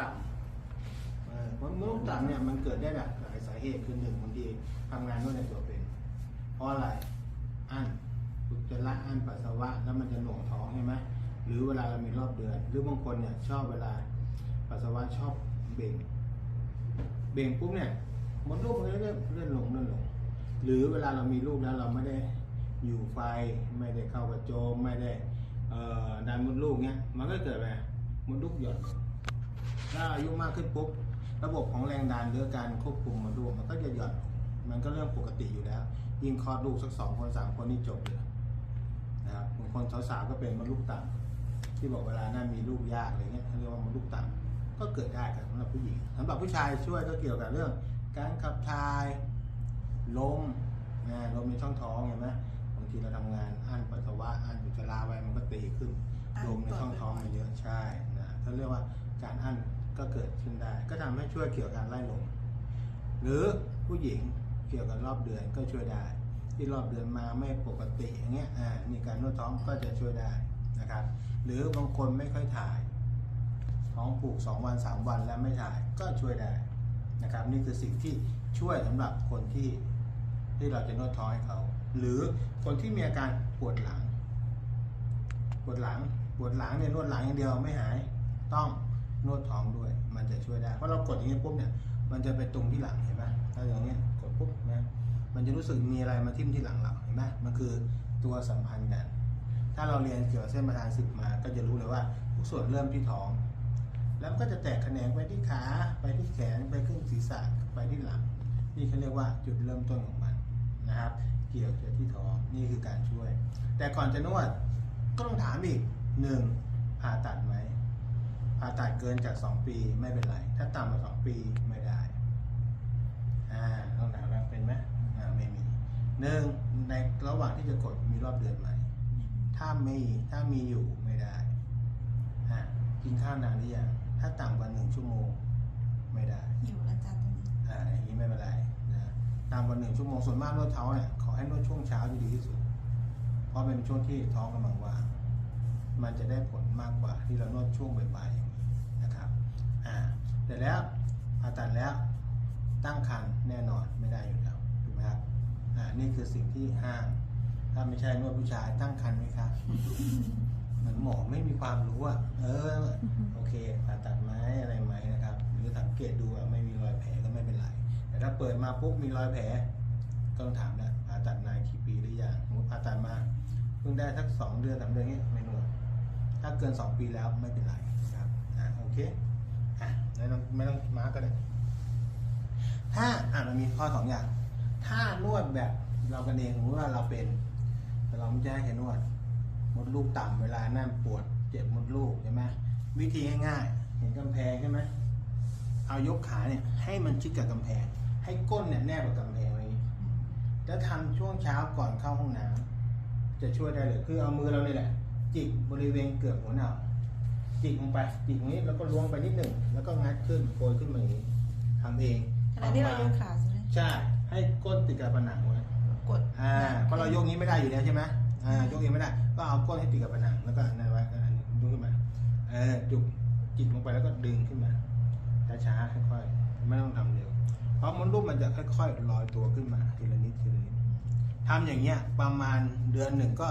ต่ำเออเพราะมดลูกต่ำเนี่ยมันเกิดได้แบบหลายสาเหตุคือหนึ่งบางทีทำงานนวดในตัวเป็นเพราะอะไรอั้นอุจจาระอั้นปัสสาวะแล้วมันจะหน่วงท้องใช่ไหมหรือเวลาเรามีรอบเดือน หรือบางคนเนี่ยชอบเวลาปัสสาวะชอบเบ่ง เบ่งปุ๊บเนี่ยมดลูกมันเลื่อนเลื่อนลงเลื่อนลง หรือเวลาเรามีลูกแล้วเราไม่ได้อยู่ไฟไม่ได้เข้ากระโจมไม่ได้ดันมดลูกเนี่ยมันก็เกิดอะไรมดลูกหย่อน ถ้าอายุมากขึ้นปุ๊บระบบของแรงดันหรือการควบคุมมดลูกมันก็จะหย่อนลงมันก็เรื่องปกติอยู่แล้วยิ่งคลอดลูกสักสองคนสามคนนี่จบเลยนะครับบางคนสาวๆก็เป็นมดลูกต่ำที่บอกเวลานั้นมีลูกยากอะไรเงี้ยเขาเรียกว่ามดลูกต่ำก็เกิดได้ครับสำหรับผู้หญิงสำหรับผู้ชายช่วยก็เกี่ยวกับเรื่อง การขับถ่ายลมนะลมในช่องท้องเห็นไหมบางทีเราทำงานอั้นปัสสาวะอั้นอุจจาระไว้มันก็ตีขึ้นลมในช่องท้องมันเยอะใช่นะเขาเรียกว่าการอั้น ก็เกิดขึ้นได้ ก็ทำให้ช่วยเกี่ยวกับการไล่ลมหรือผู้หญิงเกี่ยวกับรอบเดือนก็ช่วยได้ ที่รอบเดือนมาไม่ปกติอย่างเงี้ยอ่ามีการนวดท้องก็จะช่วยได้นะครับ หรือบางคนไม่ค่อยถ่าย ท้องผูก 2 วัน 3 วันแล้วไม่ถ่ายก็ช่วยได้นะครับ นี่คือสิ่งที่ช่วยสำหรับคนที่ที่เราจะนวดท้องให้เขา หรือคนที่มีอาการปวดหลัง ปวดหลังปวดหลังเนี่ยนวดหลังอย่างเดียวไม่หายต้อง นวดท้องด้วย มันจะช่วยได้ เพราะเรากดอย่างนี้ปุ๊บเนี่ย มันจะไปตรงที่หลังเห็นไหมถ้าอย่างเงี้ยกดปุ๊บนะ มันจะรู้สึกมีอะไรมาทิ่มที่หลังเราเห็นไหมมันคือตัวสัมพันธ์กัน ถ้าเราเรียนเกี่ยวกับเส้นประธานสิบมา ก็จะรู้เลยว่าทุกส่วนเริ่มที่ท้อง แล้วก็จะแตกแขนงไปที่ขา ไปที่แขน ไปขึ้นศีรษะ ไปที่หลัง นี่เขาเรียกว่าจุดเริ่มต้นของมันนะครับ เกี่ยวกับที่ท้อง นี่คือการช่วย แต่ก่อนจะนวดก็ต้องถามอีกหนึ่งผ่าตัดไหม ผ่าตัดเกินจาก 2 ปีไม่เป็นไร ถ้าต่ำกว่า 2 ปีไม่ได้ อ่าต้องถามว่าเป็นไหมอ่าไม่มีหนึ่งในระหว่างที่จะกดมีรอบเดือนไหม ถ้าไม่ถ้ามีอยู่ไม่ได้ อ่ากินข้าวนานหรือยังถ้าต่ำกว่าหนึ่งชั่วโมงไม่ได้ อยู่แล้วจ้ะตรงนี้ อ่าอย่างนี้ไม่เป็นไรนะต่ำกว่าหนึ่งชั่วโมงส่วนมากนวดเท้าเนี่ยขอให้นวดช่วงเช้าจะดีที่สุด เพราะเป็นช่วงที่ท้องกำลังว่าง มันจะได้ผลมากกว่าที่เรานวดช่วงบ่ายๆอย่างนี้นะครับ อ่าเสร็จ แล้วผ่าตัดแล้วตั้งครรภ์แน่นอนไม่ได้อยู่แล้วถูกไหมครับอ่านี่คือสิ่งที่ห้ามถ้าไม่ใช่นวดผู้ชายตั้งครรภ์ไหมครับเหมือนหมอไม่มีความรู้อะเออโอเคผ่าตัดไหมอะไรไหมนะครับ หรือสังเกตดูว่าไม่มีรอยแผลก็ไม่เป็นไร แต่ถ้าเปิดมาปุ๊บมีรอยแผลก็ต้องถามแล้วผ่าตัดนานกี่ปีหรือยังสมมติผ่าตัดมาเพิ่งได้สักสองเดือนสามเดือนเงี้ยไม่นวดถ้าเกินสองปีแล้วไม่เป็นไรครับอ่าโอเค ไม่ต้องไม่ต้องมาร์กก็ได้ถ้าอะมันมีข้อสองอย่าง ถ้านวดแบบเรากันเองสมมติว่าเราเป็น แต่เราไม่ใช่ให้นวดมดลูกต่ำเวลานั่นปวดเจ็บมดลูกใช่ไหมวิธีง่ายๆเห็นกำแพงใช่ไหมเอายกขาเนี่ยให้มันชิดกับกำแพง ให้ก้นเนี่ยแนบกับกำแพงอะไรอย่างนี้แล้วทำช่วงเช้าก่อนเข้าห้องน้ำจะช่วยได้เลยคือเอามือเราเนี่ยแหละ จิกบริเวณเกือบหัวหน่าว จิกลงไปจิกตรงนี้แล้วก็ล้วงไปนิดหนึ่งแล้วก็งัดขึ้นโกยขึ้นมาอย่างนี้ทำเองขณะที่เรายกขาใช่ไหมใช่ให้ก้นติดกับผนังไว้กดอ่าเพราะเรายกนี้ไม่ได้อยู่แล้วใช่ไหมอ่ายกเองไม่ได้ ก็เอาก้นให้ติดกับผนังแล้วก็นั่นไว้ก็อันนี้ยกขึ้นมาเออจุกจิกลงไปแล้วก็ดึงขึ้นมาช้าๆค่อยๆไม่ต้องทำเร็ว เพราะมดลูกมันจะค่อยๆลอยตัวขึ้นมาทีละนิดทีละนิดทำอย่างเงี้ยประมาณเดือนหนึ่งก็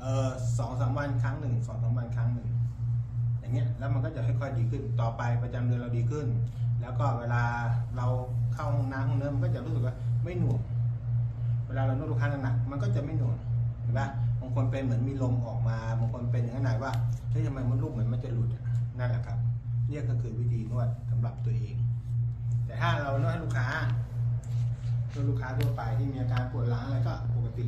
เออสองสามวันครั้งหนึ่งสองสามวันครั้งหนึ่งอย่างเงี้ย แล้วมันก็จะค่อยๆดีขึ้นต่อไปประจำเดือนเราดีขึ้น แล้วก็เวลาเราเข้าห้องน้ำห้องเนื้อมันก็จะรู้สึกว่าไม่หน่วงเวลาเรานวดลูกค้าหนักมันก็จะไม่หน่วงเห็นปะบางคนเป็นเหมือนมีลมออกมาบางคนเป็นอย่างนั้นว่าเฮ้ยทำไมมดลูกเหมือนมันจะหลุดนั่นแหละครับเนี่ยก็คือวิธีนวดสำหรับตัวเอง แต่ถ้าเรานวดให้ลูกค้านวดลูกค้าทั่วไปที่มีอาการปวดหลังอะไรก็ปกติ